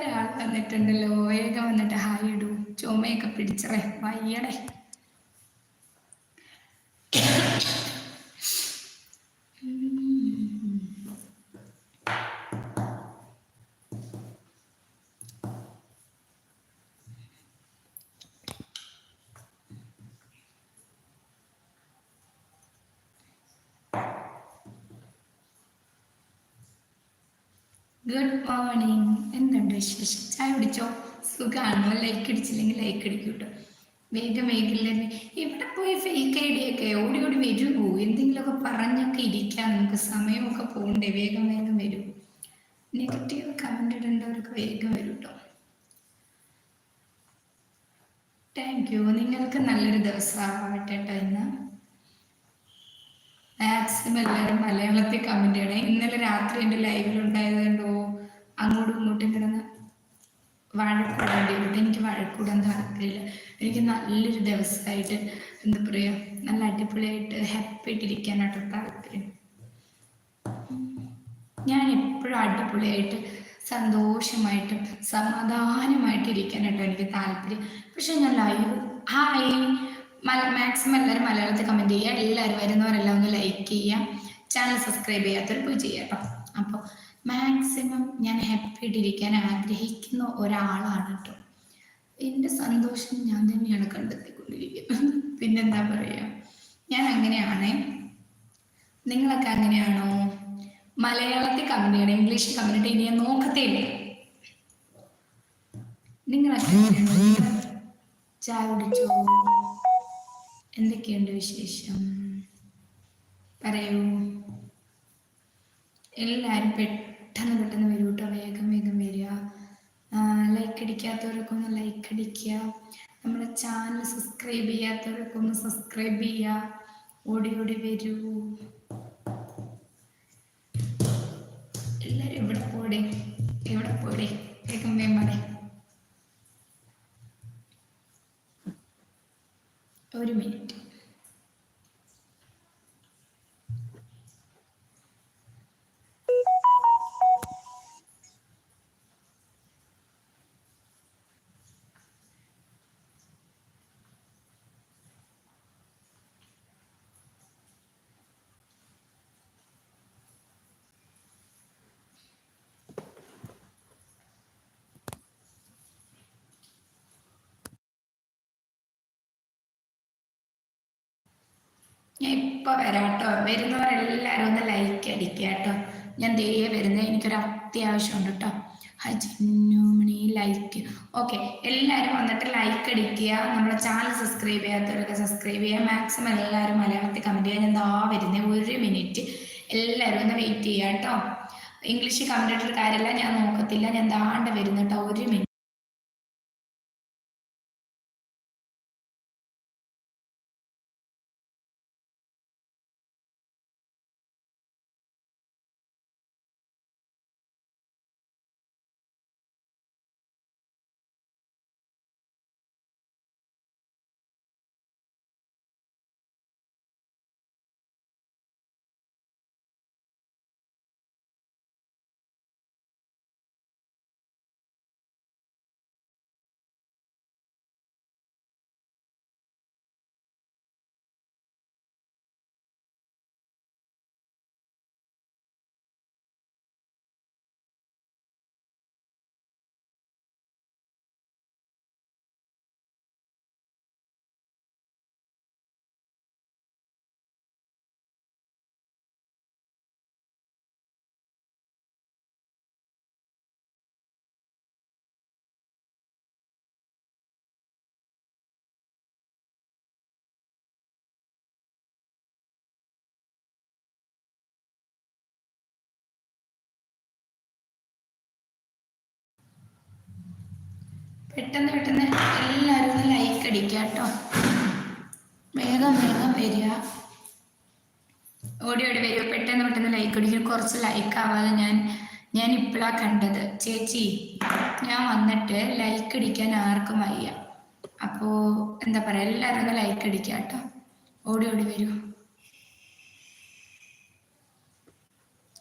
ഒരാൾ വന്നിട്ടുണ്ടല്ലോ. വേഗം വന്നിട്ട് ഹായ് ഇടൂ. ചുമയൊക്കെ പിടിച്ചറേ വയ്യടേ. ഗുഡ് മോർണിംഗ് എന്തുണ്ട് വിശേഷം? ചായ കുടിച്ചോ? സുഖാണോ. ലൈക്ക് അടിച്ചില്ലെങ്കിൽ ലൈക്ക് അടിക്കൂ കേട്ടോ വേഗം വേഗം ഇവിടെ പോയി ഫേക്ക് ഐ ഡി ഒക്കെ? ഓടി ഓടി വരുമോ എന്തെങ്കിലുമൊക്കെ പറഞ്ഞൊക്കെ ഇരിക്കാം. നമുക്ക് സമയമൊക്കെ പോകണ്ടേ? വേഗം വേഗം വരൂ. നെഗറ്റീവ് കമന്റ് ഇടേണ്ടവർക്ക് വേഗം വരും കേട്ടോ താങ്ക് യു നിങ്ങൾക്ക് നല്ലൊരു ദിവസമാവട്ടെ കേട്ടോ ഇന്ന്. മാക്സിമം എല്ലാവരും മലയാളത്തിൽ കമന്റ് ചെയ്യണേ. ഇന്നലെ രാത്രി എന്റെ ലൈവിലുണ്ടായതുകൊണ്ടോ അങ്ങോട്ടും ഇങ്ങോട്ടും കിടന്ന് വഴക്കൂടേണ്ടി വരും എനിക്ക് വഴക്കൂടാൻ താല്പര്യമില്ല എനിക്ക് നല്ലൊരു ദിവസമായിട്ട് എന്താ പറയുക നല്ല അടിപൊളിയായിട്ട് ഹാപ്പി ആയിട്ടിരിക്കാനായിട്ട് താല്പര്യം. ഞാൻ എപ്പോഴും അടിപൊളിയായിട്ട് സന്തോഷമായിട്ടും സമാധാനമായിട്ട് ഇരിക്കാനായിട്ടോ എനിക്ക് താല്പര്യം. പക്ഷെ ഞാൻ ലൈവ് ഹായ് മാക്സിമം എല്ലാവരും മലയാളത്തിൽ കമന്റ് ചെയ്യുക. എല്ലാവരും വരുന്നവരെല്ലാം ഒന്ന് ലൈക്ക് ചെയ്യുക. ചാനൽ സബ്സ്ക്രൈബ് ചെയ്യാത്തവർ പോയി ചെയ്യാം അപ്പോൾ മാക്സിമം ഞാൻ ഹാപ്പി ആയിട്ടിരിക്കാൻ ആഗ്രഹിക്കുന്ന ഒരാളാണ് കേട്ടോ. എന്റെ സന്തോഷം ഞാൻ തന്നെയാണ് കണ്ടെത്തിക്കൊണ്ടിരിക്കുന്നത്. പിന്നെന്താ പറയുക ഞാൻ അങ്ങനെയാണ്. നിങ്ങളൊക്കെ അങ്ങനെയാണോ? മലയാളത്തിൽ കമന്റ് ചെയ്യണം ഇംഗ്ലീഷിൽ കമന്റ് ഇനി ഞാൻ നോക്കത്തേയില്ലേ നിങ്ങളൊക്കെ ചായ കുടിച്ചോ? എന്തൊക്കെയുണ്ട് വിശേഷം? പറയൂ. എല്ലാവരും പെട്ടെന്ന് പെട്ടെന്ന് വരൂ കേട്ടോ. വേഗം വേഗം വരിക. ലൈക്ക് അടിക്കാത്തവരൊക്കെ ഒന്ന് ലൈക്ക് അടിക്കുക. നമ്മുടെ ചാനൽ സബ്സ്ക്രൈബ് ചെയ്യാത്തവരൊക്കെ ഒന്ന് സബ്സ്ക്രൈബ് ചെയ്യുക. ഓടി ഓടി വരൂ. എല്ലാവരും എവിടെ പോടെ എവിടെ പോടെ വേഗം വേമ്പടെ ഒരു മിനിറ്റ് ഞാൻ ഇപ്പൊ വരാട്ടോ. വരുന്നവരെല്ലാരും ഒന്ന് ലൈക്ക് അടിക്കുക കേട്ടോ. ഞാൻ ദേ വരുന്നത് എനിക്കൊരു അത്യാവശ്യമുണ്ട് കേട്ടോ. ഹജിന്നുമണി ലൈക്ക് ഓക്കെ എല്ലാവരും വന്നിട്ട് ലൈക്ക് അടിക്കുക. നമ്മുടെ ചാനൽ സബ്സ്ക്രൈബ് ചെയ്യാത്തവരൊക്കെ സബ്സ്ക്രൈബ് ചെയ്യുക. മാക്സിമം എല്ലാവരും മലയാളത്തിൽ കമന്റ് ചെയ്യുക. ഞാൻ ദാ വരുന്നത് ഒരു മിനിറ്റ് എല്ലാവരും ഒന്ന് വെയിറ്റ് ചെയ്യുക കേട്ടോ. ഇംഗ്ലീഷ് കമന്റ് കാര്യമല്ല. ഞാൻ നോക്കത്തില്ല. ഞാൻ ദാണ്ട് വരുന്നു കേട്ടോ. ഒരു മിനിറ്റ് പെട്ടെന്ന് പെട്ടെന്ന് എല്ലാവരും ഒന്ന് ലൈക്ക് അടിക്കുക കേട്ടോ വേഗം വേഗം വരിക. ഓടി ഓടി വരിക. പെട്ടെന്ന് പെട്ടെന്ന് ലൈക്ക് അടിക്കുക. കുറച്ച് ലൈക്ക് ആവാതെ ഞാൻ ഞാൻ ഇപ്പോഴാണ് കണ്ടത്. ചേച്ചി ഞാൻ വന്നിട്ട് ലൈക്ക് അടിക്കാൻ ആർക്കും വയ്യ. അപ്പോൾ എന്താ പറയുക എല്ലാവരും ലൈക്ക് അടിക്കുക കേട്ടോ ഓടി ഓടി വരൂ.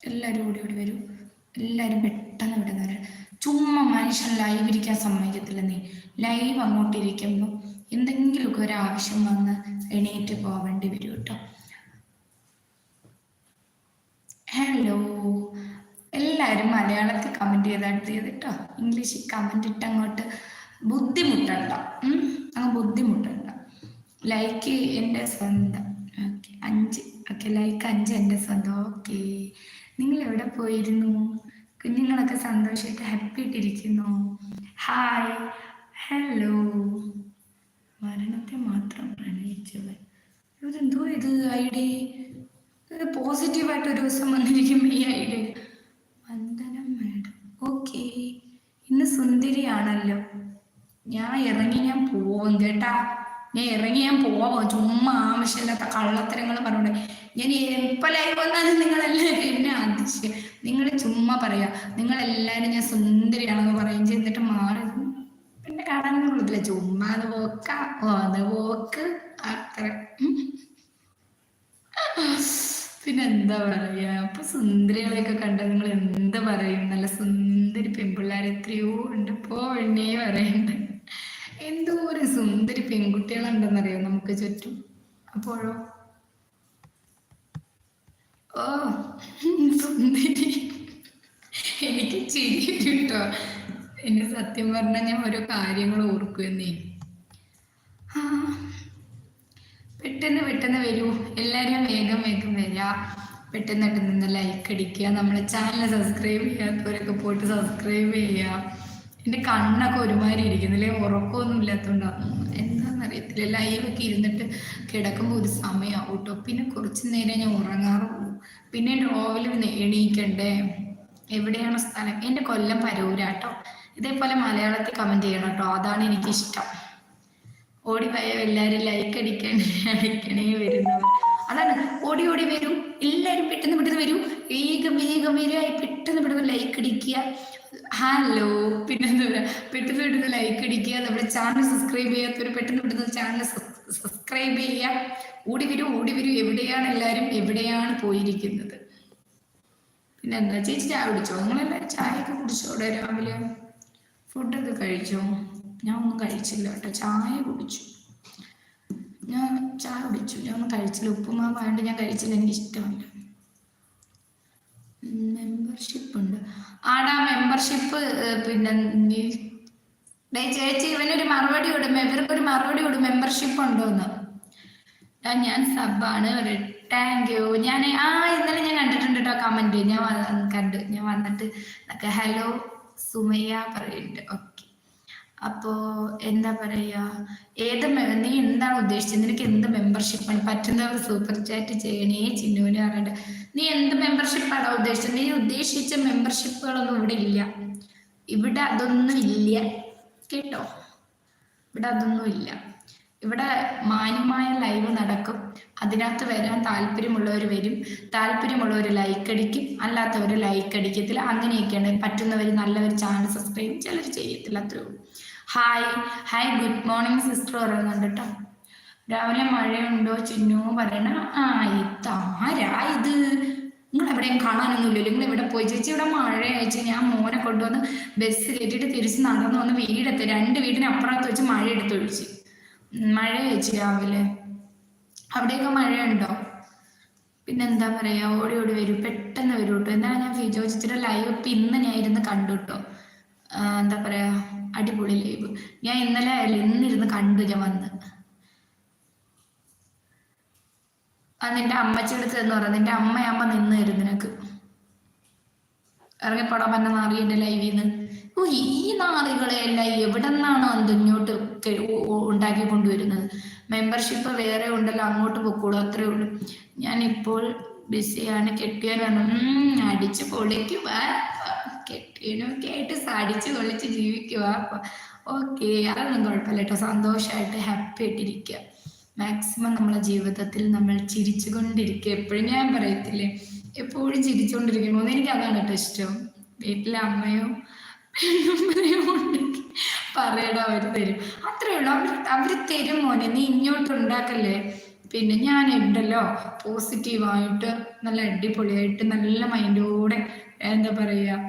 എല്ലാവരും ഓടി ഓടി വരൂ. എല്ലാവരും പെട്ടെന്ന് പെട്ടെന്ന് വരാം. ചുമ്മാ മനുഷ്യൻ ലൈവ് ഇരിക്കാൻ സമ്മതിക്കത്തില്ല. ലൈവ് അങ്ങോട്ടിരിക്കുമ്പോൾ എന്തെങ്കിലുമൊക്കെ ഒരു ആവശ്യം വന്ന് എണീറ്റ് പോവേണ്ടി വരും കേട്ടോ ഹലോ എല്ലാവരും മലയാളത്തിൽ കമന്റ് ചെയ്താൽ ചെയ്തിട്ടോ ഇംഗ്ലീഷിൽ കമന്റ് ഇട്ട് അങ്ങോട്ട് ബുദ്ധിമുട്ടണ്ട? അങ്ങ് ബുദ്ധിമുട്ടണ്ട. ലൈക്ക് എന്റെ സ്വന്തം. ഓക്കെ അഞ്ച്. ഓക്കെ ലൈക്ക് അഞ്ച് എന്റെ സ്വന്തം. ഓക്കെ നിങ്ങൾ എവിടെ പോയിരുന്നു? കുഞ്ഞുങ്ങളൊക്കെ സന്തോഷമായിട്ട് ഹാപ്പി ആയിട്ടിരിക്കുന്നു. ഹായ് ഹലോ മരണത്തെ മാത്രം പ്രണയിച്ചവൻ. ഇതെന്തോ ഇത് ഐ ഡി പോസിറ്റീവായിട്ട് ഒരു ദിവസം വന്നിരിക്കും ഈ ഐ ഡി വന്ദനം മാഡം. ഓക്കെ ഇന്ന് സുന്ദരിയാണല്ലോ. ഞാൻ ഇറങ്ങി ഞാൻ പോവും കേട്ടാ. ഞാൻ ഇറങ്ങി ഞാൻ പോവാം. ചുമ്മാ ആവശ്യമില്ലാത്ത കള്ളത്തരങ്ങൾ പറഞ്ഞോണ്ട്. ഞാൻ എപ്പോ ലൈവ് വന്നാലും നിങ്ങളെല്ലാവരും എന്നെ അതിശയം. നിങ്ങൾ ചുമ്മാ പറയാ. നിങ്ങളെല്ലാവരും ഞാൻ സുന്ദരിയാണെന്ന് പറയും. ചെന്നിട്ട് മാറി കാണാനൊന്നും ചുമ്മാ പോക്ക പോക്ക് അത്ര. പിന്നെന്താ പറയാ? അപ്പൊ സുന്ദരികളെയൊക്കെ കണ്ട നിങ്ങൾ എന്താ പറയും? നല്ല സുന്ദരി പെൺപിള്ളേർ എത്രയോ ഉണ്ട്. പോ എണ്ണേ പറയുന്നുണ്ട് എന്തോ ഒരു സുന്ദരി പെൺകുട്ടികളുണ്ടെന്നറിയോ നമുക്ക് ചുറ്റും? അപ്പോഴോ? ഓ സുന്ദരി. എനിക്ക് ചിരി കേട്ടോ. എന്നെ സത്യം പറഞ്ഞാൽ ഞാൻ ഓരോ കാര്യങ്ങൾ ഓർക്കുമെന്നേ പെട്ടെന്ന് പെട്ടെന്ന് വരൂ. എല്ലാവരും വേഗം വേഗം വരിക പെട്ടെന്ന് പെട്ടെന്ന് ലൈക്ക് അടിക്കുക. നമ്മളെ ചാനൽ സബ്സ്ക്രൈബ് ചെയ്യാത്തവരൊക്കെ പോയിട്ട് സബ്സ്ക്രൈബ് ചെയ്യുക എന്റെ കണ്ണൊക്കെ ഒരുമാതിരി ഇരിക്കുന്നില്ലേ ഉറക്കമൊന്നും ഇല്ലാത്തതുകൊണ്ടാണ് എന്താണെന്നറിയത്തില്ല ലൈവൊക്കെ ഇരുന്നിട്ട് കിടക്കുമ്പോൾ ഒരു സമയമാവും കേട്ടോ പിന്നെ കുറച്ച് നേരം ഞാൻ ഉറങ്ങാറുള്ളൂ. പിന്നെ രാവിലെ എണീക്കണ്ടേ? എവിടെയാണ് സ്ഥലം. എന്റെ കൊല്ലം പരൂരാട്ടോ ഇതേപോലെ മലയാളത്തിൽ കമന്റ് ചെയ്യണം കേട്ടോ. അതാണ് എനിക്ക് ഇഷ്ടം ഓടിപ്പോയ എല്ലാവരും ലൈക്ക് അടിക്കണേ അടിക്കണേ വരുന്നവർ അതാണ്. ഓടി ഓടി വരൂ. എല്ലാരും പെട്ടെന്ന് പെട്ടെന്ന് വരൂ. വേഗം വേഗം വരിക പെട്ടെന്ന് പെട്ടെന്ന് ലൈക്ക് അടിക്കുക. ഹലോ പിന്നെ പെട്ടെന്ന് പെട്ടെന്ന് ലൈക്ക് അടിക്കുക. നമ്മുടെ ചാനൽ സബ്സ്ക്രൈബ് ചെയ്യാത്തവർ പെട്ടെന്ന് പെട്ടെന്ന് ചാനൽ സബ്സ്ക്രൈബ് ചെയ്യുക. ഓടി വരൂ ഓടി വരൂ. എവിടെയാണ് എല്ലാവരും എവിടെയാണ് പോയിരിക്കുന്നത്? പിന്നെ എന്താ? ചേച്ചി ചായ കുടിച്ചോ? നിങ്ങളെല്ലാവരും ചായയൊക്കെ ഒക്കെ കുടിച്ചോടെ രാവിലെ? ഫുഡൊക്കെ കഴിച്ചോ? ഞാൻ ഒന്നും കഴിച്ചില്ല കേട്ടോ. ചായ കുടിച്ചു. ഞാൻ ചായ കുടിച്ചു. ഞാൻ ഒന്നും കഴിച്ചില്ല. ഉപ്പുമാവായോണ്ട് ഞാൻ കഴിച്ചില്ല. എനിക്ക് ഇഷ്ടമല്ല മെമ്പർഷിപ്പ് ഉണ്ട്. ആടാ മെമ്പർഷിപ്പ് പിന്നെ ഡേ ചേച്ചി ഇവനൊരു മറുപടി വിടും ഇവർക്കൊരു മറുപടി വിടും മെമ്പർഷിപ്പ് ഉണ്ടോന്ന്. ഞാൻ സബാണ് താങ്ക് യു ഞാൻ ആ ഇന്നലെ ഞാൻ കണ്ടിട്ടുണ്ട് കേട്ടോ കമന്റ് ഞാൻ കണ്ടു ഞാൻ വന്നിട്ട് ഹലോ സുമയ്യ പറയുന്നുണ്ട്. ഓക്കെ അപ്പോ എന്താ പറയാ ഏത് നീ എന്താണ് ഉദ്ദേശിച്ചത്? നിനക്ക് എന്ത് മെമ്പർഷിപ്പ് ആണ്? പറ്റുന്നവർ സൂപ്പർ ചാറ്റ് ചെയ്യണേ ചിന്നുവിനെ പറയണ്ട നീ എന്ത് മെമ്പർഷിപ്പാണോ ഉദ്ദേശിച്ചത്? നീ ഉദ്ദേശിച്ച മെമ്പർഷിപ്പുകളൊന്നും ഇവിടെ ഇല്ല. ഇവിടെ അതൊന്നും ഇല്ല. കേട്ടോ? ഇവിടെ അതൊന്നും ഇല്ല. ഇവിടെ മാന്യമായ ലൈവ് നടക്കും. അതിനകത്ത് വരാൻ താല്പര്യമുള്ളവർ വരും. താല്പര്യമുള്ളവർ ലൈക്ക് അടിക്കും. അല്ലാത്തവർ ലൈക്ക് അടിക്കത്തില്ല. അങ്ങനെയൊക്കെയാണ് പറ്റുന്നവർ നല്ലവർ ചാനൽ സബ്സ്ക്രൈബ് ചിലർ ചെയ്യത്തില്ല അത്രേ ഉള്ളൂ. Hi hi good morning sister പറയുന്നുണ്ട് കേട്ടോ രാവിലെ മഴയുണ്ടോ ചിന്നു? പറയണ ആ ഇതാരാ ഇത് നിങ്ങൾ എവിടെയും കാണാനൊന്നുമില്ലല്ലോ. നിങ്ങൾ ഇവിടെ പോയി. ചേച്ചി ഇവിടെ മഴ അയച്ചു ഞാൻ മോനെ കൊണ്ടുവന്ന് ബസ് കയറ്റിയിട്ട് തിരിച്ച് നടന്നു വന്ന് വീടെത്തി രണ്ട് വീടിനപ്പുറത്ത് വെച്ച് മഴ എടുത്തൊഴിച്ച് മഴ അയച്ചു രാവിലെ. അവിടെയൊക്കെ മഴയുണ്ടോ? പിന്നെ എന്താ പറയാ ഓടി ഓടി വരൂ പെട്ടെന്ന് വരൂ കേട്ടോ എന്താണ് ഞാൻ ഫിജോ ലൈവ് ഇപ്പൊ ഇന്ന് ഞാൻ ഇരുന്ന് കണ്ടു കേട്ടോ എന്താ പറയാ അടിപൊളി ലൈവ് ഞാൻ ഇന്നലെ ഇന്നിരുന്ന് കണ്ടു ഞാൻ വന്ന്. ആ നിന്റെ അമ്മച്ചെടുത്ത് എന്ന് പറയാം നിന്റെ അമ്മയമ്മ നിന്ന് തരും നിനക്ക്. ഇറങ്ങിപ്പോടാൻ പറഞ്ഞ മാറി എന്റെ ലൈവിൽ നിന്ന് ഓ ഈ എല്ലാം എവിടെ നിന്നാണോ എന്ത് ഇങ്ങോട്ട് കെ- ഉ- ഉ- ഉണ്ടാക്കി കൊണ്ടുവരുന്നത്? മെമ്പർഷിപ്പ് വേറെ ഉണ്ടല്ലോ അങ്ങോട്ട് പൊക്കോളൂ അത്രേ ഉള്ളൂ. ഞാൻ ഇപ്പോൾ ബിസിയാണ് കെട്ടിയാനാണ്. അടിച്ച് പൊളിക്കുക കെട്ടിയനൊക്കെ ആയിട്ട് സാടിച്ച് പൊളിച്ച് ജീവിക്കുക ഓക്കെ അതൊന്നും കുഴപ്പമില്ല കേട്ടോ. സന്തോഷമായിട്ട് ഹാപ്പി ആയിട്ടിരിക്കുക. മാക്സിമം നമ്മളെ ജീവിതത്തിൽ നമ്മൾ ചിരിച്ചുകൊണ്ടിരിക്കുക. എപ്പോഴും ഞാൻ പറയത്തില്ലേ എപ്പോഴും ചിരിച്ചുകൊണ്ടിരിക്കണമെന്ന് എനിക്ക് അതാണ് കേട്ടോ ഇഷ്ടം. വീട്ടിലെ അമ്മയോ പറയടാ അവർ തരും. അത്രേ ഉള്ളൂ. അവർ അവർ തരും മോനെ. നീ ഇങ്ങോട്ട് ഉണ്ടാക്കല്ലേ? പിന്നെ ഞാൻ ഉണ്ടല്ലോ പോസിറ്റീവായിട്ട് നല്ല അടിപൊളിയായിട്ട് നല്ല മൈൻഡോടെ എന്താ പറയുക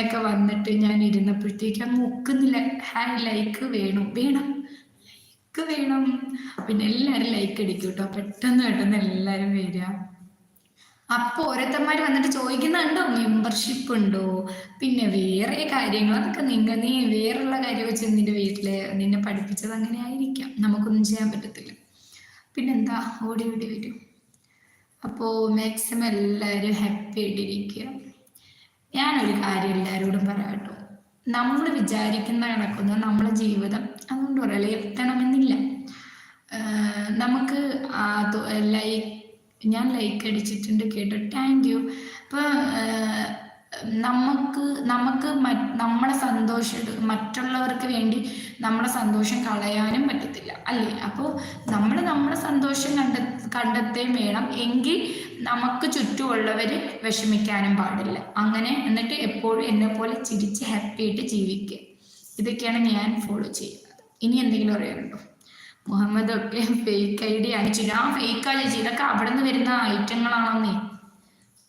ഒക്കെ വന്നിട്ട് ഞാൻ ഇരുന്നപ്പോഴത്തേക്ക് അങ്ങ് ഒക്കുന്നില്ല. ഹായ് ലൈക്ക് വേണം. വേണം. ലൈക്ക് വേണം. പിന്നെ എല്ലാവരും ലൈക്ക് അടിക്കും കേട്ടോ. പെട്ടെന്ന് പെട്ടെന്ന് എല്ലാവരും വരിക അപ്പോൾ ഓരോരുത്തന്മാർ വന്നിട്ട് ചോദിക്കുന്നുണ്ടോ? മെമ്പർഷിപ്പ് ഉണ്ടോ? പിന്നെ വേറെ കാര്യങ്ങൾ അതൊക്കെ നിങ്ങൾ നീ വേറെയുള്ള കാര്യം വെച്ച് നിന്റെ വീട്ടിൽ നിന്നെ പഠിപ്പിച്ചത് അങ്ങനെ ആയിരിക്കാം. നമുക്കൊന്നും ചെയ്യാൻ പറ്റത്തില്ല. പിന്നെന്താ? ഓടി ഓടി വരും. അപ്പോൾ മാക്സിമം എല്ലാവരും ഹാപ്പി ആയിട്ടിരിക്കുക. ഞാനൊരു കാര്യം എല്ലാവരോടും പറയാട്ടോ നമ്മൾ വിചാരിക്കുന്ന കണക്കൊന്നും നമ്മളെ ജീവിതം അതുകൊണ്ട് പറയല എത്തണമെന്നില്ല നമുക്ക് ലൈക്ക് ഞാൻ ലൈക്ക് അടിച്ചിട്ടുണ്ട് കേട്ടോ. താങ്ക് യു അപ്പോൾ നമുക്ക് നമുക്ക് നമ്മളെ സന്തോഷം മറ്റുള്ളവർക്ക് വേണ്ടി നമ്മളെ സന്തോഷം കളയാനും പറ്റത്തില്ല അല്ലേ? അപ്പോൾ നമ്മൾ നമ്മുടെ സന്തോഷം കണ്ട കണ്ടെത്തുകയും വേണം. എങ്കിൽ നമുക്ക് ചുറ്റുമുള്ളവർ വിഷമിക്കാനും പാടില്ല. അങ്ങനെ എന്നിട്ട് എപ്പോഴും എന്നെ പോലെ ചിരിച്ച് ഹാപ്പി ആയിട്ട് ജീവിക്കുക. ഇതൊക്കെയാണ് ഞാൻ ഫോളോ ചെയ്യുന്നത്. ഇനി എന്തെങ്കിലും അറിയാനുണ്ടോ മുഹമ്മദ് ഒക്കെ ഫേക്ക് ഐ ഡി ആണ് ആ ഫേക്കാ ചേച്ചി. ഇതൊക്കെ അവിടെ നിന്ന് വരുന്ന ഐറ്റങ്ങളാണെന്നേ.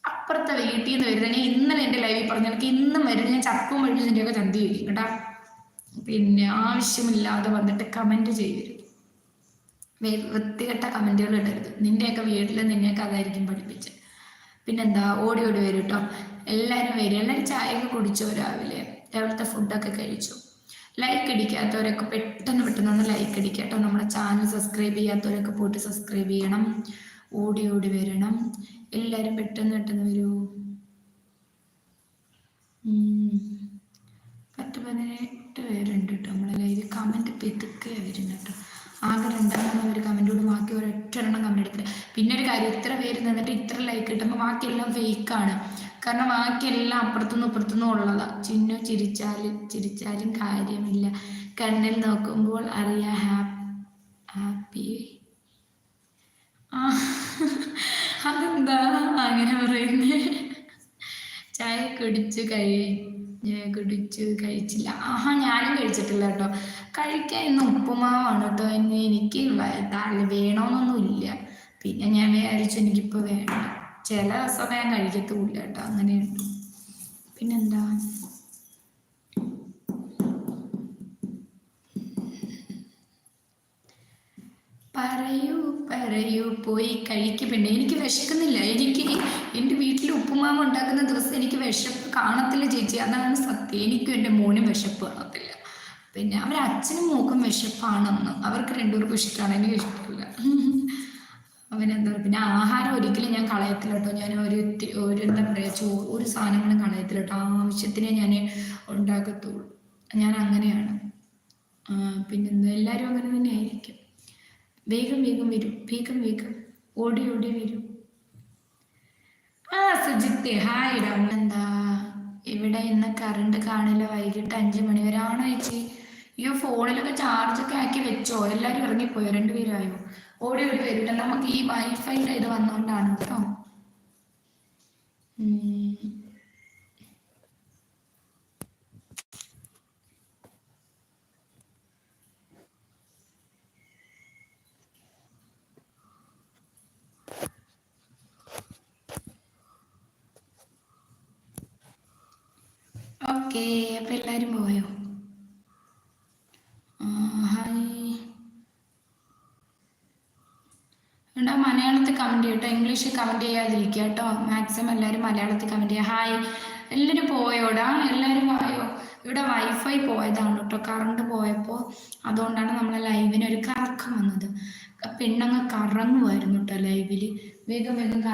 അപ്പുറത്തെ വീട്ടിൽ നിന്ന് വരുന്നത് ഇന്നലെ എന്റെ ലൈവിൽ പറഞ്ഞു. എനിക്ക് ഇന്നും വരുന്ന ഞാൻ ചപ്പും വഴിഞ്ഞതിന്റെ ഒക്കെ ചന്തി വരും കേട്ടാ. പിന്നെ ആവശ്യമില്ലാതെ വന്നിട്ട് കമന്റ് ചെയ്യരുത്. വൃത്തികെട്ട കമന്റുകൾ ഇടരുത്. നിന്റെയൊക്കെ വീട്ടിൽ നിന്നെയൊക്കെ അതായിരിക്കും പഠിപ്പിച്ച് പിന്നെന്താ? ഓടി ഓടി വരും കേട്ടോ എല്ലാവരും വരും. എല്ലാവരും ചായയൊക്കെ കുടിച്ചോ രാവിലെ? രാവിലത്തെ ഫുഡൊക്കെ കഴിച്ചു? ലൈക്ക് അടിക്കാത്തവരൊക്കെ പെട്ടെന്ന് പെട്ടെന്ന് ഒന്ന് ലൈക്ക് അടിക്കുക കേട്ടോ നമ്മുടെ ചാനൽ സബ്സ്ക്രൈബ് ചെയ്യാത്തവരൊക്കെ പോയിട്ട് സബ്സ്ക്രൈബ് ചെയ്യണം. ഓടി ഓടി വരണം. എല്ലാവരും പെട്ടെന്ന് പെട്ടെന്ന് വരൂ. പത്ത് പതിനെട്ട് പേരുണ്ട് കേട്ടോ നമ്മളെ ലൈവ് കമന്റ് പെതുക്കെ വരുന്നു കേട്ടോ ആകെ രണ്ടാമത് ഒരു കമന്റ് കൂടെ ബാക്കി ഒരൊറ്റ എണ്ണം കമന്റ് എടുത്തില്ല പിന്നെ ഒരു കാര്യം ഇത്ര പേര് നിന്നിട്ട് ഇത്ര ലൈക്ക് കിട്ടുമ്പോൾ ബാക്കിയെല്ലാം ഫേക്കാണ് കാരണം ബാക്കിയെല്ലാം അപ്പുറത്തുനിന്നും ഇപ്പുറത്തുനിന്നും ഉള്ളതാ. ചിന്നു ചിരിച്ചാലും ചിരിച്ചാലും കാര്യമില്ല. കണ്ണിൽ നോക്കുമ്പോൾ അറിയാ ഹാപ്പി. അതെന്താ അങ്ങനെ പറയുന്നേ? ചായ കുടിച്ചു കഴി കുടിച്ചു കഴിച്ചില്ല. ആഹാ ഞാനും കഴിച്ചിട്ടില്ല കേട്ടോ. കഴിക്കാൻ ഇന്ന് ഉപ്പുമാവാണ് കേട്ടോ. എനിക്ക് വേണമെന്നൊന്നുമില്ല പിന്നെ ഞാൻ വിചാരിച്ചു എനിക്കിപ്പോൾ വേണ്ട. ചില ഞാൻ കഴിക്കത്തുമില്ല കേട്ടോ. അങ്ങനെയുണ്ട്. പിന്നെന്താ? പറയൂ പറയൂ. പോയി കഴിക്കുന്നുണ്ട് എനിക്ക് വിശക്കുന്നില്ല. എനിക്ക് എന്റെ വീട്ടിൽ ഉപ്പുമാവ് ഉണ്ടാക്കുന്ന ദിവസം എനിക്ക് വിശപ്പ് കാണത്തില്ല ചേച്ചി. അതാണ് സത്യം. എനിക്കും എന്റെ മോനും വിശപ്പ് കാണത്തില്ല. പിന്നെ അവരച്ഛനും മോക്കും വിശപ്പാണെന്ന്. അവർക്ക് രണ്ടുപേർക്കും ഇഷ്ടമാണ്. എനിക്ക് ഇഷ്ടമില്ല. അവനെന്താ പിന്നെ ആഹാരം ഒരിക്കലും ഞാൻ കളയത്തില്ല കേട്ടോ. ഞാൻ ഒരു ഒരു എന്താ പറയുക ചോ ഒരു സാധനങ്ങളും കളയത്തില്ല കേട്ടോ. ആവശ്യത്തിനെ ഞാൻ ഉണ്ടാക്കത്തുള്ളൂ. ഞാൻ അങ്ങനെയാണ്. പിന്നെന്താ എല്ലാവരും അങ്ങനെ തന്നെ ആയിരിക്കും. വേഗം വേഗം വരും. വേഗം വേഗം. ഓടി ഓടി വരും. ആ സുജിത്ത്. ഹായ് ഇടാം എന്താ? ഇവിടെ ഇന്ന് കറണ്ട് കാണില്ല. വൈകിട്ട് അഞ്ച് മണി വരെ. ആണോ ചേച്ചി? അയ്യോ ഫോണിലൊക്കെ ചാർജൊക്കെ ആക്കി വെച്ചോ. എല്ലാവരും ഇറങ്ങിപ്പോയോ? രണ്ടുപേരായോ? ഓടി ഓടി വരില്ല നമുക്ക് ഈ വൈഫൈയുടെ ഇത് വന്നുകൊണ്ടാണ് കേട്ടോ ഓക്കെ അപ്പൊ എല്ലാരും പോയോ ഉണ്ടാ മലയാളത്തിൽ കമന്റ് ചെയ്യട്ടോ ഇംഗ്ലീഷിൽ കമന്റ് ചെയ്യാതിരിക്കുക കേട്ടോ. മാക്സിമം എല്ലാവരും മലയാളത്തിൽ കമന്റ് ചെയ്യുക ഹായ് എല്ലാവരും പോയോടാ? എല്ലാവരും പോയോ ഇവിടെ വൈഫൈ പോയതാണ് കേട്ടോ. കറണ്ട് പോയപ്പോൾ അതുകൊണ്ടാണ് നമ്മളെ ലൈവിന് ഒരു കറക്കം വന്നത്. പെണ്ണങ്ങ് കറങ്ങുമായിരുന്നു കേട്ടോ ലൈവിൽ വേഗം വേഗം കറക്കം